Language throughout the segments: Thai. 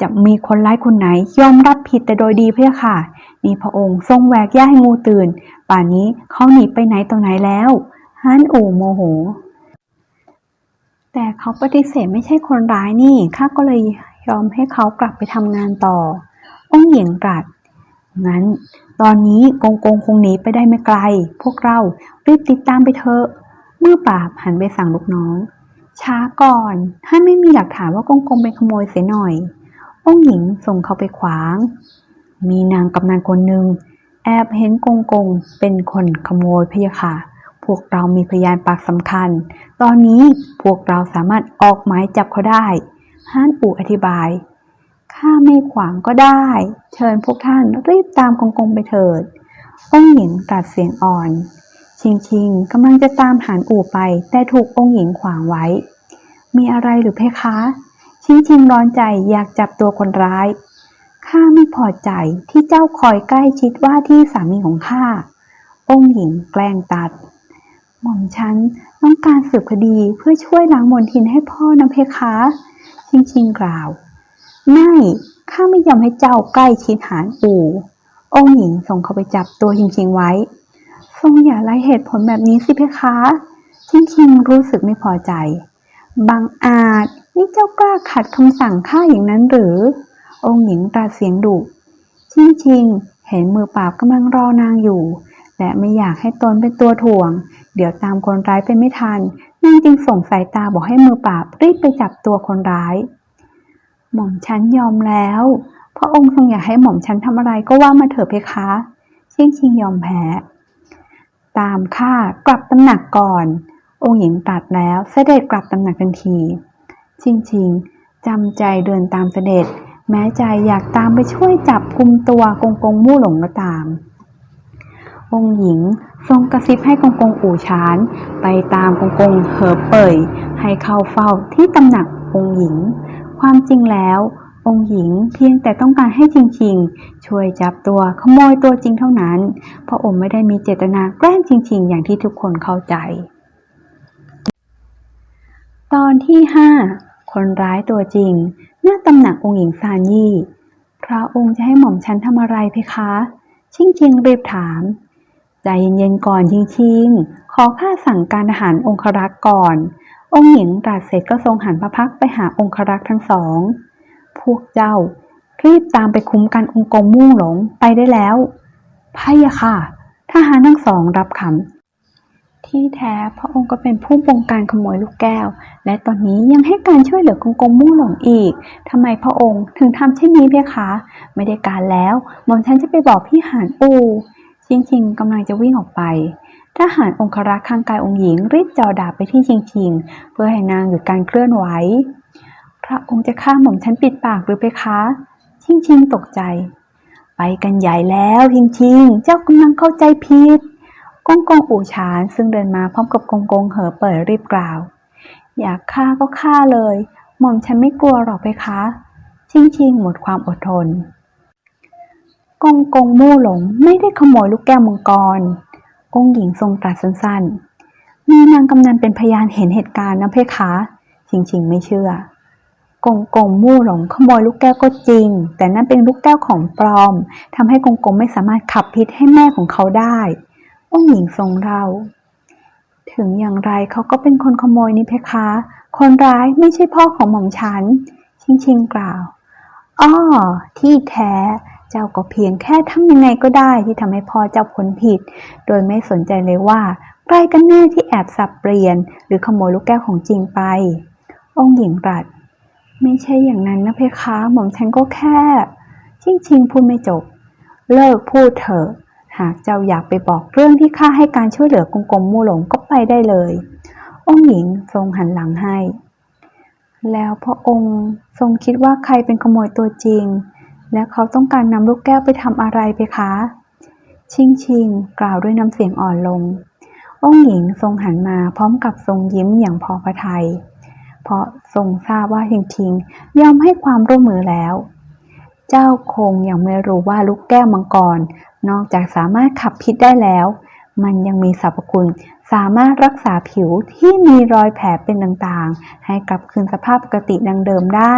จะมีคนร้ายคนไหนยอมรับผิดแต่โดยดีเพื่อค่ะ นี่พระองค์ทรงแหวกย่าให้งูตื่น ป่านนี้เขาหนีไปไหนต่อไหนแล้วฮันอู่โมโห แต่เขาปฏิเสธไม่ใช่คนร้ายนี่ข้าก็เลยยอมให้เขากลับไปทำงานต่อ องค์หญิงตรัสงั้น ตอนนี้กงกงคงหนีไปได้ไม่ไกล พวกเรารีบติดตามไปเถอะเมื่อปราหันไปสั่งลูกน้อง ช้าก่อน ถ้าไม่มีหลักฐานว่ากงกงเป็นขโมยเสียหน่อย องหญิงส่งเขาไปขวาง มีนางกำนันคนหนึ่งแอบเห็นกงกงเป็นคนขโมยพยะค่ะ พวกเรามีพยานปากสำคัญ ตอนนี้พวกเราสามารถออกหมายจับเขาได้ฮั่นปู่อธิบายข้าไม่ขวางก็ได้ เชิญพวกท่านรีบตามกงกงไปเถิดองหญิงตรัสเสียงอ่อน ชิงชิงกำลังจะตามหานอู่ไป แต่ถูกองหญิงขวางไว้ มีอะไรหรือเพคะ ชิงชิงร้อนใจอยากจับตัวคนร้าย ข้าไม่พอใจที่เจ้าคอยใกล้ชิดว่าที่สามีของข้า องค์หญิงแกล้งตัด หม่อมฉันต้องการสืบคดีเพื่อช่วยล้างมนทินให้พ่อนะเพคะ ชิงชิงกล่าว ไม่ ข้าไม่ยอมให้เจ้าใกล้ชิดหานอู่ องค์หญิงส่งเขาไปจับตัวชิงชิงไว้ ทรงอย่าไล่เหตุผลแบบนี้สิเพคะ ชิงชิงรู้สึกไม่พอใจ บางอาจ นี่เจ้ากล้าขัดคำสั่งข้าอย่างนั้นหรือ องค์หญิงตรัสเสียงดุชิงชิง เห็นมือปราบกำลังรอนางอยู่ และไม่อยากให้ตนเป็นตัวถ่วง เดี๋ยวตามคนร้ายไปไม่ทันนางจึงส่งสายตาบอกให้มือปราบรีบไปจับตัวคนร้าย หม่อมฉันยอมแล้ว พระองค์ทรงอยากให้หม่อมฉันทำอะไรก็ว่ามาเถอะเพคะชิงชิงยอมแพ้ ตามข้ากลับตำหนักก่อน องค์หญิงตรัสแล้วเสด็จกลับตำหนักทันที ชิงชิงจำใจเดินตามเสด็จ แม้ใจอยากตามไปช่วยจับกุมตัวกงกงมู่หลงก็ตาม องหญิงทรงกระซิบให้กงกงอู่ชาน ไปตามกงกงเหอเป่ย ให้เข้าเฝ้าที่ตำหนักองหญิง ความจริงแล้วองค์หญิงเพียงแต่ต้องการให้จริงๆ ช่วยจับตัวขโมยตัวจริงเท่านั้น พระองค์ไม่ได้มีเจตนาแกล้งจริงๆ อย่างที่ทุกคนเข้าใจ ตอนที่ห้า คนร้ายตัวจริง หน้าตำหนักองค์หญิงซานยี่ พระองค์จะให้หม่อมฉันทำอะไรเพคะ ชิงชิงรีบถาม ใจเย็นๆก่อนชิงชิง ขอข้าสั่งการทหารองครักษ์ก่อน องค์หญิงตรัสเสร็จก็ทรงหันพระพักไปหาองครักษ์ทั้งสอง พวกเจ้ารีบตามไปคุ้มกันองค์กงมุ่งหลงไปได้แล้วพะยะค่ะทหารทั้งสองรับคำ ที่แท้พระองค์ก็เป็นผู้บงการขโมยลูกแก้ว และตอนนี้ยังให้การช่วยเหลือกงกงมุ่งหลงอีกทำไมพระองค์ถึงทำเช่นนี้เพคะ ไม่ได้การแล้ว หม่อมฉันจะไปบอกพี่หานอูชิงชิงกำลังจะวิ่งออกไปทหารองครักษ์ข้างกายองค์หญิงรีบจ่อดาบไปที่ชิงชิง เพื่อให้นางหยุดการเคลื่อนไหว พระองค์จะฆ่าหม่อมฉันปิดปากหรือเพคะ ชิงชิงตกใจ ไปกันใหญ่แล้วชิงชิง เจ้ากำลังเข้าใจผิด กงกงอู่ชานซึ่งเดินมาพร้อมกับกงกงเหอเปิดรีบกล่าว อยากฆ่าก็ฆ่าเลย หม่อมฉันไม่กลัวหรอกเพคะ ชิงชิงหมดความอดทน กงกงมู่หลงไม่ได้ขโมยลูกแก้วมังกรองหญิงทรงตรัสสั้นๆ มีนางกำนันเป็นพยานเห็นเหตุการณ์นะเพคะ ชิงชิงไม่เชื่อกงกงมู่หลงขโมยลูกแก้วก็จริง แต่นั่นเป็นลูกแก้วของปลอมทำให้กงกงไม่สามารถขับพิษให้แม่ของเขาได้ องหญิงทรงเรา ถึงอย่างไรเขาก็เป็นคนขโมยนี่เพคะ คนร้ายไม่ใช่พ่อของหม่อมฉัน ชิงชิงกล่าวอ้อที่แท้เจ้าก็เพียงแค่ทำยังไงก็ได้ที่ทำให้พ่อเจ้าพ้นผิด โดยไม่สนใจเลยว่าใครกันแน่ที่แอบสับเปลี่ยน หรือขโมยลูกแก้วของจริงไป องค์หญิงรัสไม่ใช่อย่างนั้นนะเพคะ หม่อมฉันก็แค่ ชิงชิงพูดไม่จบ เลิกพูดเถอะ หากเจ้าอยากไปบอกเรื่องที่ข้าให้การช่วยเหลือกงกงมู่หลงก็ไปได้เลย องค์หญิงทรงหันหลังให้ แล้วพระองค์ทรงคิดว่าใครเป็นขโมยตัวจริง และเขาต้องการนำลูกแก้วไปทำอะไรเพคะ ชิงชิงกล่าวด้วยน้ำเสียงอ่อนลง องค์หญิงทรงหันมาพร้อมกับทรงยิ้มอย่างพอพระทยัยเพราะทรงทราบว่าชิงชิงยอมให้ความร่วมมือแล้ว เจ้าคงยังไม่รู้ว่าลูกแก้วมังกร นอกจากสามารถขับพิษได้แล้ว มันยังมีสรรพคุณ สามารถรักษาผิวที่มีรอยแผลเป็นต่างๆ ให้กลับคืนสภาพปกติดังเดิมได้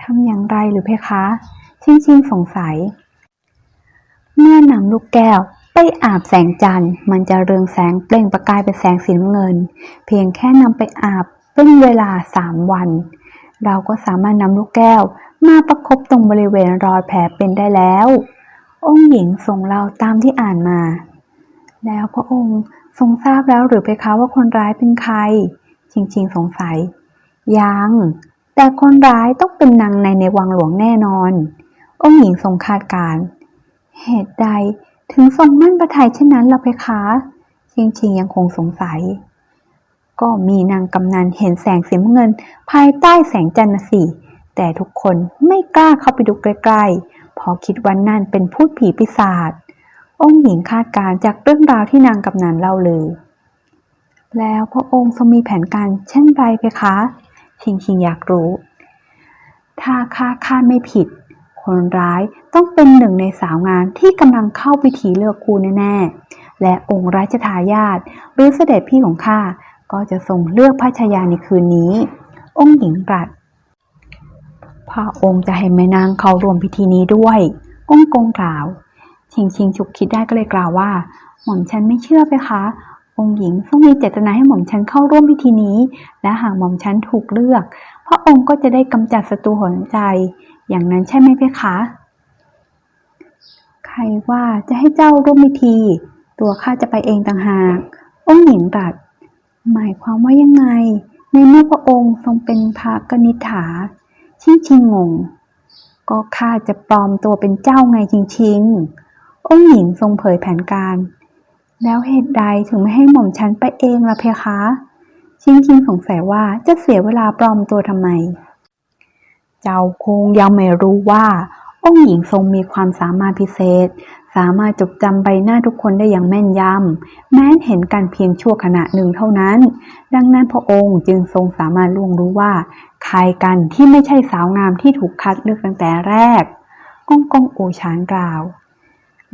ทำอย่างไรหรือเพคะชิงชิงสงสัย เมื่อนำลูกแก้วไปอาบแสงจันทร์ มันจะเรืองแสงเปล่งประกายเป็นแสงสีน้ำเงิน เพียงแค่นำไปอาบเป็นเวลาสามวัน เราก็สามารถนำลูกแก้ว มาประคบตรงบริเวณรอยแผลเป็นได้แล้ว องค์หญิงทรงเล่าตามที่อ่านมา แล้วพระองค์ทรงทราบแล้วหรือเพคะว่าคนร้ายเป็นใคร จริงๆ สงสัย ยัง แต่คนร้ายต้องเป็นนางในในวังหลวงแน่นอน องค์หญิงทรงคาดการณ์เหตุใดถึงทรงมั่นประทัยเช่นนั้นล่ะเพคะชิงชิงยังคงสงสัย ก็มีนางกำนันเห็นแสงสีเงิน ภายใต้แสงจันทร์สิ แต่ทุกคนไม่กล้าเข้าไปดูใกล้ๆ เพราะคิดว่านั่นเป็นพูดผีปีศาจ องค์หญิงคาดการณ์จากเรื่องราวที่นางกำนันเล่าเลย แล้วพระองค์ทรงมีแผนการเช่นไรเพคะ ชิงชิงอยากรู้ ถ้าข้าคาดไม่ผิด คนร้ายต้องเป็นหนึ่งในสาวงามที่กำลังเข้าพิธีเลือกคู่แน่ๆ และองค์ราชทายาทหรือเสด็จพี่ของข้าก็จะทรงเลือกพระชายาในคืนนี้ องค์หญิงตรัส พระองค์จะให้แม่นางเข้าร่วมพิธีนี้ด้วยองค์กงกล่าวชิงชิงฉุกคิดได้ก็เลยกล่าวว่า หม่อมฉันไม่เชื่อไปคะ องค์หญิงทรงมีเจตนาให้หม่อมฉันเข้าร่วมพิธีนี้ และหากหม่อมฉันถูกเลือก พระองค์ก็จะได้กำจัดศัตรูหอนใจ อย่างนั้นใช่ไหมเพคะ ใครว่าจะให้เจ้าร่วมพิธี ตัวข้าจะไปเองต่างหาก องค์หญิงตรัสหมายความว่ายังไง ในเมื่อพระองค์ทรงเป็นพระกนิษฐา ชิงชิงงง ก็ข้าจะปลอมตัวเป็นเจ้าไงจริง องค์หญิงทรงเผยแผนการ แล้วเหตุใดถึงไม่ให้หม่อมฉันไปเองล่ะเพคะ ชิงชิงสงสัยว่าจะเสียเวลาปลอมตัวทำไม เจ้าคงยังไม่รู้ว่า องค์หญิงทรงมีความสามารถพิเศษ สามารถจดจำใบหน้าทุกคนได้อย่างแม่นยำ แม้เห็นกันเพียงชั่วขณะหนึ่งเท่านั้น ดังนั้นพระองค์จึงทรงสามารถล่วงรู้ว่า ใครกันที่ไม่ใช่สาวงามที่ถูกคัดเลือกตั้งแต่แรกก้องกงอูชานกล่าว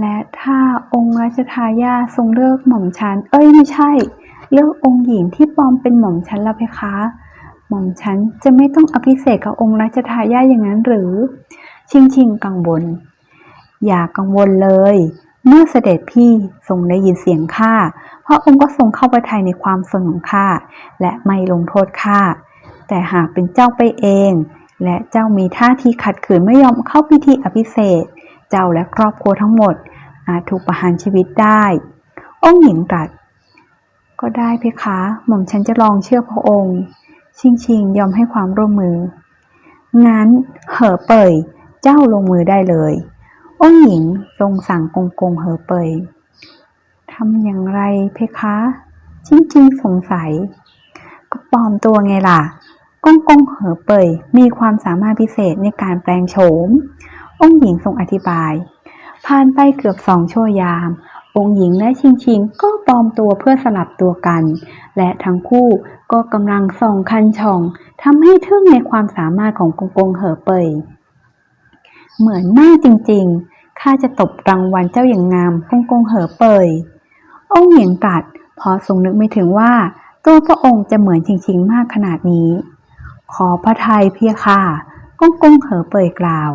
และถ้าองค์รัชทายาทรงเลือกหม่อมฉัน เอ้ยไม่ใช่ เลือกองค์หญิงที่ปลอมเป็นหม่อมฉันละเพคะหม่อมฉันจะไม่ต้องอภิเษกกับองค์รัชทายาทอย่างนั้นหรือ ชิงชิงกังวล อย่ากังวลเลย เมื่อเสด็จพี่ทรงได้ยินเสียงข้าพระองค์ก็ทรงเข้าไประทัยในความสนของข้าและไม่ลงโทษข้า แต่หากเป็นเจ้าไปเอง และเจ้ามีท่าทีขัดขืนไม่ยอมเข้าพิธีอภิเษกเจ้าและครอบครัวทั้งหมด อาจถูกประหารชีวิตได้ องค์หญิงตรัส ก็ได้เพคะ หม่อมฉันจะลองเชื่อพระองค์ ชิงชิงยอมให้ความร่วมมือ งั้นเหอเป่ยเจ้าลงมือได้เลย องค์หญิงทรงสั่งกงกงเหอเป่ยทำอย่างไรเพคะ ชิงชิงสงสัย ก็ปลอมตัวไงล่ะ กงกงเหอเป่ยมีความสามารถพิเศษในการแปลงโฉม องค์หญิงทรงอธิบาย ผ่านไปเกือบสองชั่วยาม องค์หญิงและชิงชิงก็ปลอมตัวเพื่อสลับตัวกัน และทั้งคู่ก็กำลังส่องคันช่องทำให้ทึ่งในความสามารถของกงกงเหอเป่ยเหมือนมากจริงๆ ข้าจะตบรางวัลเจ้าอย่างงามกงกงเหอเป่ยองค์หญิงตรัสพอทรงนึกไม่ถึงว่า ตัวพระองค์จะเหมือนชิงชิงมากขนาดนี้ ขอพระทัยเพียค่ะกงกงเหอเป่ยกล่าว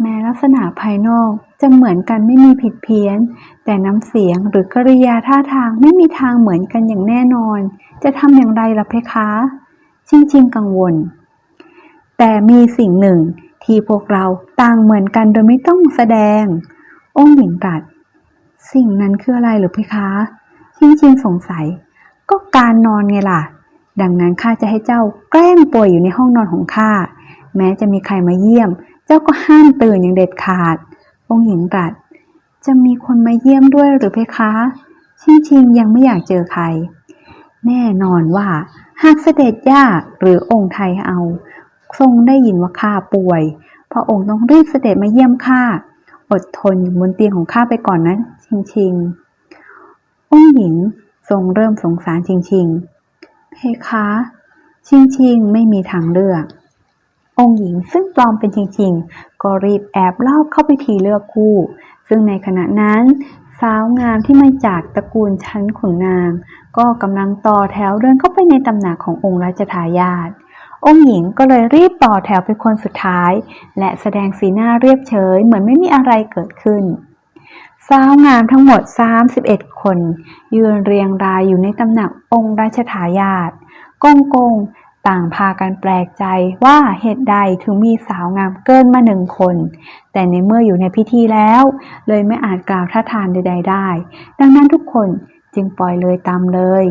แม้ลักษณะภายนอกจะเหมือนกันไม่มีผิดเพี้ยน แต่น้ำเสียงหรือกริยาท่าทางไม่มีทางเหมือนกันอย่างแน่นอน จะทำอย่างไรล่ะเพคะชิงชิงกังวล แต่มีสิ่งหนึ่งที่พวกเราต่างเหมือนกันโดยไม่ต้องแสดง องค์หญิงตรัส สิ่งนั้นคืออะไรหรือเพคะชิงชิงสงสัย ก็การนอนไงล่ะ ดังนั้นข้าจะให้เจ้าแกล้งป่วยอยู่ในห้องนอนของข้า แม้จะมีใครมาเยี่ยม เจ้าก็ห้ามตื่นอย่างเด็ดขาด องค์หญิงตรัส จะมีคนมาเยี่ยมด้วยหรือเพคะ ชิงชิงยังไม่อยากเจอใคร แน่นอนว่า หากเสด็จย่าหรือองค์ไทยเอา ทรงได้ยินว่าข้าป่วย พระองค์ต้องรีบเสด็จมาเยี่ยมข้า อดทนอยู่บนเตียงของข้าไปก่อนนะ ชิงชิง องค์หญิงทรงเริ่มสงสารชิงชิง เพคะ ชิงชิงไม่มีทางเลือก องค์หญิงซึ่งปลอมเป็นชิงชิงก็รีบแอบลอบเข้าไปทีเลือกคู่ ซึ่งในขณะนั้นสาวงามที่มาจากตระกูลชั้นขุนนาง ก็กำลังต่อแถวเดินเข้าไปในตำหนักขององค์ราชทายาทองค์หญิงก็เลยรีบต่อแถวเป็นคนสุดท้าย และแสดงสีหน้าเรียบเฉยเหมือนไม่มีอะไรเกิดขึ้น สาวงามทั้งหมด 31 คน ยืนเรียงรายอยู่ในตำหนักองค์ราชทายาทกงกงต่างพากันแปลกใจว่าเหตุใดถึงมีสาวงามเกินมาหนึ่งคน แต่ในเมื่ออยู่ในพิธีแล้ว เลยไม่อาจกล่าวท่าทานใด ๆ ได้ ดังนั้นทุกคนจึงปล่อยเลยตามเลย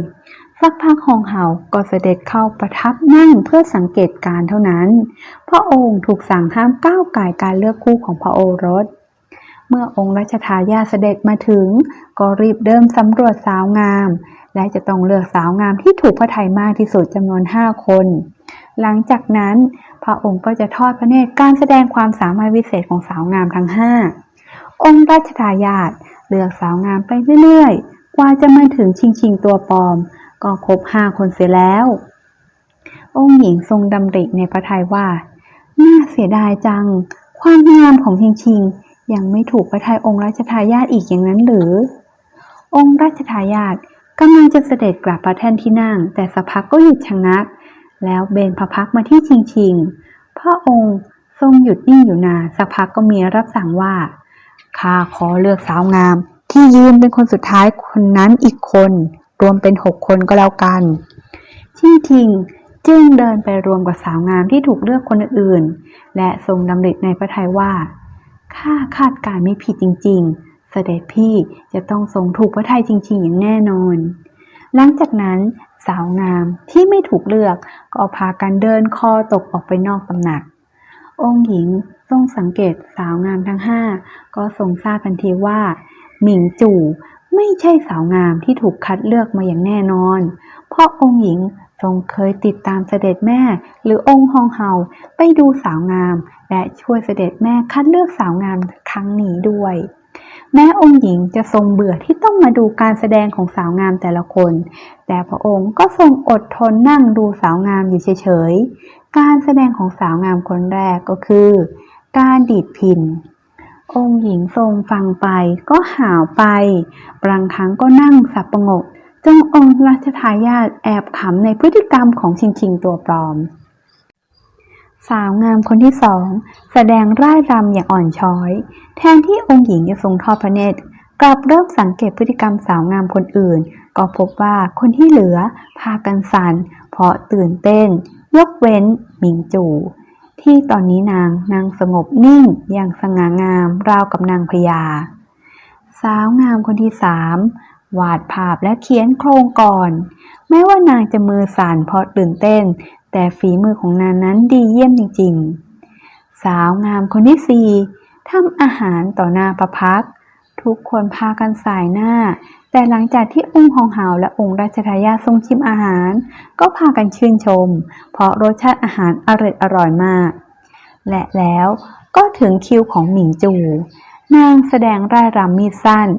สักพักหองเห่าก็เสด็จเข้าประทับนั่งเพื่อสังเกตการเท่านั้น พระองค์ถูกสั่งห้ามก้าวไก่การเลือกคู่ของพระโอรส เมื่อองค์รัชทายาเสด็จมาถึง ก็รีบเริ่มสำรวจสาวงาม และจะต้องเลือกสาวงามที่ถูกพระทัยมากที่สุดจำนวนห้าคน หลังจากนั้น พระองค์ก็จะทอดพระเนตรการแสดงความสามารถวิเศษของสาวงามทั้งห้าองค์รัชทายาทเลือกสาวงามไปเรื่อยๆ กว่าจะมาถึงชิงชิงตัวปลอม ก็ครบห้าคนเสียแล้ว องค์หญิงทรงดำริในพระทัยว่า น่าเสียดายจัง ความงามของชิงชิง ยังไม่ถูกพระทัยองค์รัชทายาทอีกอย่างนั้นหรือ องค์รัชทายาทกำลังจะเสด็จกลับประแท่นที่นั่ง แต่สักพักก็หยุดชะงัก แล้วเบนพระพักมาที่ชิงชิงพระองค์ทรงหยุดนิ่งอยู่นานสักพักก็มีรับสั่งว่าข้าขอเลือกสาวงาม ที่ยืนเป็นคนสุดท้ายคนนั้นอีกคน รวมเป็นหกคนก็แล้วกัน ชิงชิงจึงเดินไปรวมกับสาวงามที่ถูกเลือกคนอื่น และทรงดำริในพระทัยว่า ข้าคาดการณ์ไม่ผิดจริง ๆ เสด็จพี่จะต้องทรงถูกพระทัยจริง ๆ อย่างแน่นอน หลังจากนั้นสาวงามที่ไม่ถูกเลือกก็พากันเดินคอตกออกไปนอกตำหนัก องค์หญิงทรงสังเกตสาวงามทั้งห้าก็ทรงทราบทันทีว่า หมิงจู่ไม่ใช่สาวงามที่ถูกคัดเลือกมาอย่างแน่นอน เพราะองค์หญิง ทรงเคยติดตามเสด็จแม่หรือองค์ฮองเฮาไปดูสาวงาม และช่วยเสด็จแม่คัดเลือกสาวงามครั้งนี้ด้วย แม้องค์หญิงจะทรงเบื่อที่ต้องมาดูการแสดงของสาวงามแต่ละคน แต่พระองค์ก็ทรงอดทนนั่งดูสาวงามอยู่เฉยๆ การแสดงของสาวงามคนแรกก็คือ การดีดพินองค์หญิงทรงฟังไปก็หาวไป บางครั้งก็นั่งสับประงก จนองค์รัชทายาทแอบขำในพฤติกรรมของชิงชิงตัวปลอม สาวงามคนที่สองแสดงร่ายรำอย่างอ่อนช้อย แทนที่องค์หญิงจะทรงทอดพระเนตรกลับเริ่มสังเกตพฤติกรรมสาวงามคนอื่น ก็พบว่าคนที่เหลือพากันสันเพราะตื่นเต้น ยกเว้นหมิงจูที่ตอนนี้นางนางสงบนิ่งอย่างสง่างามราวกับนางพญาสาวงามคนที่สาม วาดภาพและเขียนโครงก่อน แม้ว่านางจะมือสั่นเพราะตื่นเต้น แต่ฝีมือของนางนั้นดีเยี่ยมจริงๆ สาวงามคนที่สี่ทำอาหารต่อหน้าประพัก ทุกคนพากันสายหน้า แต่หลังจากที่องค์ฮองเฮาและองค์ราชทายาททรงชิมอาหาร ก็พากันชื่นชม เพราะรสชาติอาหารอร่อยอร่อยมาก และแล้วก็ถึงคิวของหมิงจู นางแสดงร่ายรำมีดสั้น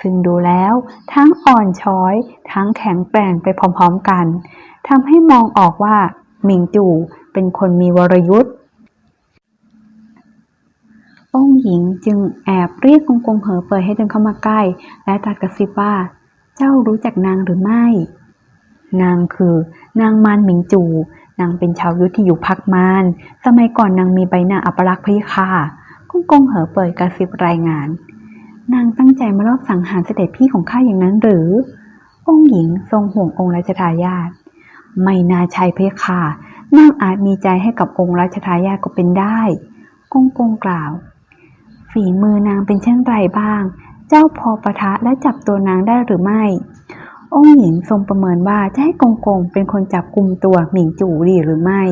ซึ่งดูแล้ว ทั้งอ่อนช้อย ทั้งแข็งแกร่งไปพร้อมๆกันทำให้มองออกว่าหมิงจู่เป็นคนมีวรยุทธ์องค์หญิงจึงแอบเรียกกงกงเหอเปิดให้เดินเข้ามาใกล้ และตรัสกระซิบว่า เจ้ารู้จักนางหรือไม่ นางคือนางมานหมิงจู นางเป็นชาวยุทธที่อยู่พักมาน สมัยก่อนนางมีใบหน้าอัปลักษณ์พะยะค่ะกงกงเหอเปิดกระซิบรายงาน นางตั้งใจมารอบสังหารเสด็จพี่ของข้าอย่างนั้นหรือ องค์หญิงทรงห่วงองค์ราชทายาทไม่น่าใช่เพคะนางอาจมีใจให้กับองค์รัชทายาทก็เป็นได้กงกงกล่าว ฝีมือนางเป็นเช่นไรบ้าง เจ้าพอประทะและจับตัวนางได้หรือไม่ องค์หญิงทรงประเมินว่าจะให้กงกงเป็นคนจับกลุ่มตัวหมิงจู่ดีหรือไม่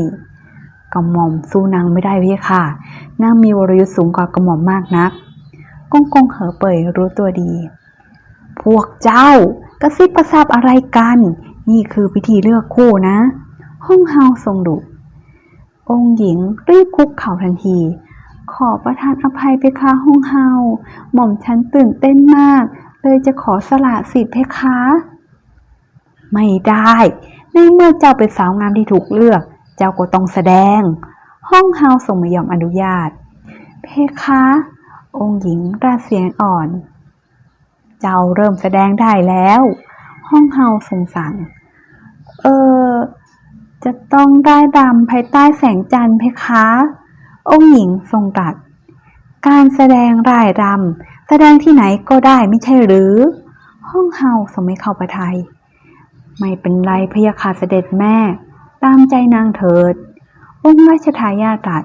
กระหม่อมสู้นางไม่ได้เพคะนางมีวรยุทธ์สูงกว่ากระหม่อมมากนัก กงกงเหอเป่ยรู้ตัวดี พวกเจ้ากระซิบประซาบอะไรกัน นี่คือพิธีเลือกคู่นะ ห้องเฮาทรงดุ องค์หญิงรีบคุกเข่าทันที ขอประทานอภัยเพคะห้องเฮาหม่อมฉันตื่นเต้นมาก เลยจะขอสละสิทธิ์เพคะ ไม่ได้ ในเมื่อเจ้าเป็นสาวงามที่ถูกเลือก เจ้าก็ต้องแสดง ห้องเฮาทรงไม่ยอมอนุญาต เพคะ องค์หญิงราเสียงอ่อน เจ้าเริ่มแสดงได้แล้ว ห้องเฮาทรงสั่งเออ จะต้องได้รำภายใต้แสงจันทร์เพคะ องค์หญิงทรงตรัสการแสดงร่ายรำแสดงที่ไหนก็ได้ไม่ใช่หรือ ห้องเฮาสมัยเข้าประทัยไม่เป็นไรพยะค่ะเสด็จแม่ ตามใจนางเถิด องค์ราชทายาทตรัส